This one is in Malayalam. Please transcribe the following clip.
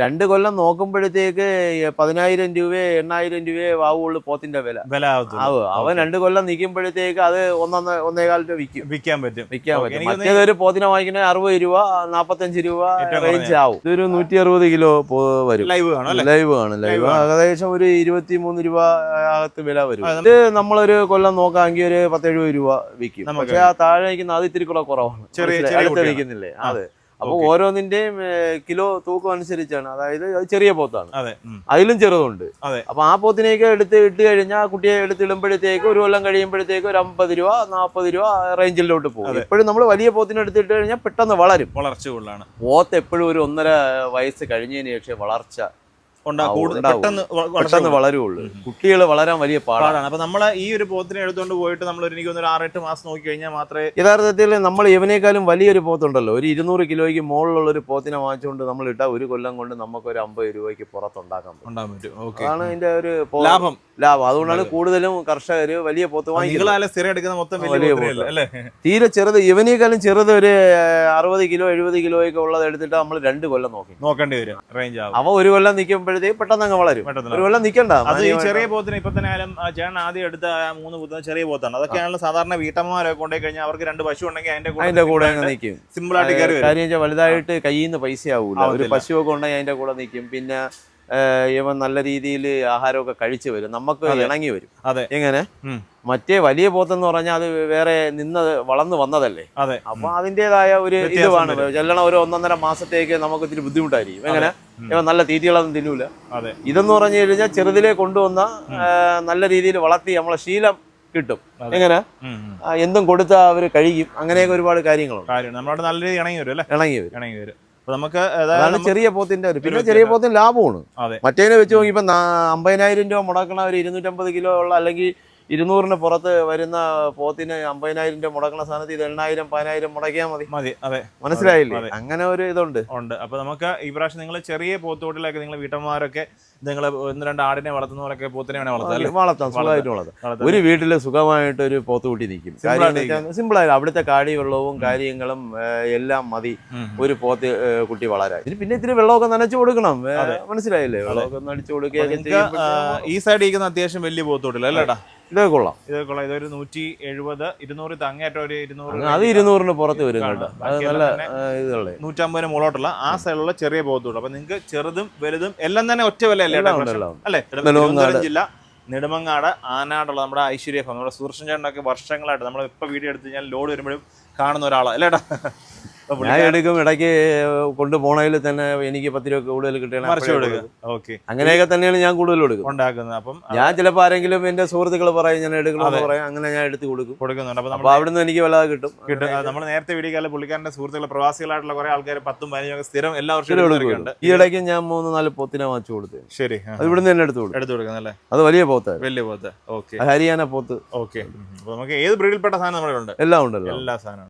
രണ്ട് കൊല്ലം നോക്കുമ്പോഴത്തേക്ക് പതിനായിരം രൂപയെ എണ്ണായിരം രൂപയെ ആവുള്ളൂ പോത്തിന്റെ വില. വില ആവും? അവൻ രണ്ട് കൊല്ലം നിൽക്കുമ്പോഴത്തേക്ക് അത് ഒന്നൊന്ന് ഒന്നേകാൽ രൂപ വിൽക്കും. വിൽക്കാൻ പറ്റും. വിൽക്കാൻ പറ്റും. മറ്റേതൊരു പോത്തിനെ വാങ്ങിക്കണേ അറുപത് രൂപ നാപ്പത്തഞ്ച് രൂപ റേഞ്ച് ആവും. ഇതൊരു നൂറ്റി അറുപത് കിലോ വരും. ലൈവ് കാണും ലൈവ് ആണ് ലൈവ് ഏകദേശം ഒരു ഇരുപത്തി മൂന്ന് രൂപ അകത്ത് വില വരും. ഇത് നമ്മളൊരു കൊല്ലം നോക്കാമെങ്കിൽ ഒരു പത്തെഴുപത് രൂപ വിൽക്കും. പക്ഷെ ആ താഴെ നിൽക്കുന്ന അത് ഇത്തിരി കൂടെ കുറവാണ്. അടുത്ത്. നിൽക്കുന്നില്ലേ. അത്. അപ്പൊ ഓരോന്നിന്റെയും കിലോ തൂക്കം അനുസരിച്ചാണ്. അതായത് അത് ചെറിയ പോത്താണ്. അതെ അതിലും ചെറുതുണ്ട്. അപ്പൊ ആ പോത്തിനെയൊക്കെ എടുത്ത് ഇട്ട് കഴിഞ്ഞാൽ കുട്ടിയെ എടുത്ത് ഇടുമ്പോഴത്തേക്ക് ഒരു കൊല്ലം കഴിയുമ്പോഴത്തേക്ക് ഒരു അമ്പത് രൂപ നാൽപ്പത് രൂപ റേഞ്ചിലോട്ട് പോകും. ഇപ്പോഴും എപ്പോഴും നമ്മൾ വലിയ പോത്തിനെ എടുത്ത് ഇട്ട് കഴിഞ്ഞാൽ പെട്ടെന്ന് വളരും. വളർച്ച കൊള്ളാണ്. പോത്ത് എപ്പോഴും ഒരു ഒന്നര വയസ്സ് കഴിഞ്ഞതിന് ശേഷം വളർച്ച പെട്ടെന്ന് വളരുള്ളൂ. കുട്ടികൾ വളരാൻ വലിയ പാടാണ്. അപ്പൊ നമ്മൾ ഈ ഒരു പോത്തിനെ എടുത്തുകൊണ്ട് പോയിട്ട് നമ്മൾ എനിക്ക് ഒരു ആറെട്ട് മാസം നോക്കി കഴിഞ്ഞാൽ മാത്രമേ യഥാർത്ഥത്തിൽ നമ്മൾ ഇവനേക്കാളും വലിയൊരു പോത്തുണ്ടല്ലോ. ഒരു ഇരുന്നൂറ് കിലോയ്ക്ക് മുകളിലുള്ള ഒരു പോത്തിനെ വാങ്ങിച്ചുകൊണ്ട് നമ്മൾ ഇട്ടാൽ ഒരു കൊല്ലം കൊണ്ട് നമുക്ക് ഒരു അമ്പത് രൂപയ്ക്ക് പുറത്തുണ്ടാക്കാൻ പറ്റും. അതാണ് ഇതിന്റെ ഒരു ലാഭം. ലാഭം. അതുകൊണ്ടാണ് കൂടുതലും കർഷകർ വലിയ പോത്ത് വാങ്ങിക്കുന്നത്. തീരെ ചെറുത് ഇവനേക്കാളും ചെറുത് ഒരു അറുപത് കിലോ എഴുപത് കിലോ ഒക്കെ ഉള്ളത് എടുത്തിട്ട് നമ്മൾ രണ്ട് കൊല്ലം നോക്കി. നോക്കേണ്ടി വരും. റേഞ്ച് അവ ഒരു കൊല്ലം നിൽക്കുമ്പോഴത്തേക്ക് പെട്ടെന്ന് അങ്ങ് വളരും. ഒരു കൊല്ലം നിൽക്കണ്ട അത് ഈ ചെറിയ പോത്തിന് ഇപ്പൊ തന്നെ ആയാലും ചേട്ടൻ ആദ്യം എടുത്ത മൂന്ന് പോത്തിന് ചെറിയ പോത്താണ്. അതൊക്കെയാണ് സാധാരണ വീട്ടമ്മമാരൊക്കെ കൊണ്ടുപോയി കഴിഞ്ഞാൽ അവർക്ക് രണ്ട് പശു ഉണ്ടെങ്കിൽ അതിന്റെ അതിന്റെ കൂടെ അങ്ങ് നിൽക്കും സിമ്പിൾ ആയിട്ട് കാര്യം വലുതായിട്ട് കയ്യിൽ നിന്ന് പൈസ ആവൂല ഒരു പശു പശുവൊക്കെ ഉണ്ടെങ്കിൽ അതിന്റെ കൂടെ നിൽക്കും പിന്നെ ഇവൻ നല്ല രീതിയിൽ ആഹാരമൊക്കെ കഴിച്ചു വരും. നമുക്ക് ഇണങ്ങി വരും. അതെ. എങ്ങനെ? മറ്റേ വലിയ പോത്തെന്ന് പറഞ്ഞാൽ അത് വേറെ നിന്ന് വളർന്നു വന്നതല്ലേ? അതെ. അപ്പൊ അതിന്റേതായ ഒരു ഇത് ചെല്ലണ. ഒരു ഒന്നൊന്നര മാസത്തേക്ക് നമുക്ക് ഇത്തിരി ബുദ്ധിമുട്ടായിരിക്കും. എങ്ങനെ? ഇവ നല്ല തീറ്റികളൊന്നും തിന്നൂല. അതെ. ഇതെന്ന് പറഞ്ഞു കഴിഞ്ഞാൽ ചെറുതിലെ കൊണ്ടുവന്ന നല്ല രീതിയിൽ വളർത്തി നമ്മളെ ശീലം കിട്ടും. എങ്ങനെ. എന്തും കൊടുത്താൽ അവർ കഴിക്കും അങ്ങനെയൊക്കെ ഒരുപാട് കാര്യങ്ങളുണ്ട്. കാര്യം നമ്മളോട് നല്ല രീതിയിൽ ഇണങ്ങി വരും അല്ലേ? ഇണങ്ങി വരും. ഇണങ്ങി വരും. അപ്പൊ നമുക്ക് അതാണ് ചെറിയ പോത്തിന്റെ ഒരു പിന്നെ ചെറിയ പോത്തിന് ലാഭമാണ്. അതെ. മറ്റേനെ വെച്ച് നോക്കിയപ്പോ അമ്പതിനായിരം രൂപ മുടക്കണ ഒരു ഇരുന്നൂറ്റമ്പത് കിലോ ഉള്ള അല്ലെങ്കിൽ ഇരുന്നൂറിന് പുറത്ത് വരുന്ന പോത്തിന് അമ്പതിനായിരം രൂപ മുടക്കുന്ന സ്ഥാനത്ത് ഇത് എണ്ണായിരം പതിനായിരം മുടക്കിയാൽ മതി. മതി. അതെ. മനസ്സിലായില്ലേ? അങ്ങനെ ഒരു ഇതുണ്ട്. ഉണ്ട്. അപ്പൊ നമുക്ക് ഈ പ്രാവശ്യം നിങ്ങൾ ചെറിയ പോത്തോട്ടിലൊക്കെ നിങ്ങൾ വീട്ടമ്മമാരൊക്കെ നിങ്ങൾ ഒന്ന് രണ്ട് ആടിനെ വളർത്തുന്നവരൊക്കെ പോത്തിനെ വേണേ വളർത്താം വളർത്താം. സുഖമായിട്ട് വളർത്താം. ഒരു വീട്ടിൽ സുഖമായിട്ട് ഒരു പോത്ത് കൂട്ടി നിൽക്കും സിമ്പിൾ ആയിട്ട് അവിടുത്തെ കാടി വെള്ളവും കാര്യങ്ങളും എല്ലാം മതി. ഒരു പോത്ത് കുട്ടി വളരാൻ. ഇതിന് പിന്നെ ഇത്തിരി വെള്ളമൊക്കെ നനച്ചു കൊടുക്കണം. മനസ്സിലായില്ലേ? വെള്ളമൊക്കെ നനച്ചു ചെയ്യുമ്പോഴത്തേക്കും ഈ സൈഡിൽ ഇരിക്കുന്ന അത്യാവശ്യം വലിയ പോത്തോട്ടില്ല അല്ലേടാ ഇതൊക്കെ കൊള്ളാം. ഇതൊക്കെ കൊള്ളാം. ഇതൊരു നൂറ്റി എഴുപത് ഇരുന്നൂറ് അങ്ങേറ്റം ഒരു ഇരുന്നൂറ് അത് ഇരുന്നൂറിന് പുറത്ത് വരും കേട്ടോ. അത് നല്ല ഇതുള്ളേ. നൂറ്റമ്പതിന് മുകളോട്ടുള്ള ആ സൈഡിലുള്ള ചെറിയ പോത്തുകൂട് അപ്പൊ നിങ്ങൾക്ക് ചെറുതും വലുതും എല്ലാം തന്നെ ഒറ്റ വില അല്ലേ. അല്ലേ നെടുമങ്ങാട്. ജില്ല നെടുമങ്ങാട് ആനാടുള്ള നമ്മുടെ ഐശ്വര്യ ഫാം നമ്മുടെ സുദർശൻ ചേട്ടനൊക്കെ വർഷങ്ങളായിട്ട് നമ്മൾ ഇപ്പൊ വീഡിയോ എടുത്ത് കഴിഞ്ഞാൽ ലോഡ് വരുമ്പോഴും കാണുന്ന ഒരാളാണ് അല്ലേടാ അപ്പൊ ഞാൻ എടുക്കും ഇടയ്ക്ക് കൊണ്ടുപോണതിൽ തന്നെ എനിക്ക് പത്ത് രൂപ കൂടുതൽ കിട്ടണം ഓക്കെ. അങ്ങനെയൊക്കെ തന്നെയാണ് ഞാൻ കൂടുതൽ കൊടുക്കും. ഉണ്ടാക്കുന്നത്. അപ്പം ഞാൻ ചിലപ്പോൾ ആരെങ്കിലും എന്റെ സുഹൃത്തുക്കൾ പറയും ഞാൻ എടുക്കണമെന്ന് പറയാം അങ്ങനെ ഞാൻ എടുത്ത് കൊടുക്കും. കൊടുക്കുന്നുണ്ട്. നമ്മൾ അവിടുന്ന് എനിക്ക് വല്ലാതെ കിട്ടും. കിട്ടും. നമ്മൾ നേരത്തെ വീഡിയോ കാലം പുള്ളിക്കാരന്റെ സുഹൃത്തുക്കൾ പ്രവാസികളായിട്ടുള്ള കുറെ ആൾക്കാർ പത്തും പതിനഞ്ചും സ്ഥിരം എല്ലാ വർഷവും എടുക്കുന്നുണ്ട് ഈ ഇടയ്ക്ക് ഞാൻ മൂന്ന് നാല് പോത്തിനെ വാങ്ങിച്ചു കൊടുത്തു. ശരി. അത് ഇവിടുന്ന് തന്നെ എടുത്തു കൊടുക്കും. എടുത്തു കൊടുക്കുന്നല്ലേ അത് വലിയ പോത്ത് വലിയ പോത്ത്. ഓക്കെ. ഹരിയാന പോത്ത്. ഓക്കെ. നമുക്ക് ഏത് ബ്രീഡിൽപ്പെട്ട സാധനം നമ്മുടെ ഉണ്ട്? എല്ലാം ഉണ്ടല്ലോ. എല്ലാ സാധനവും.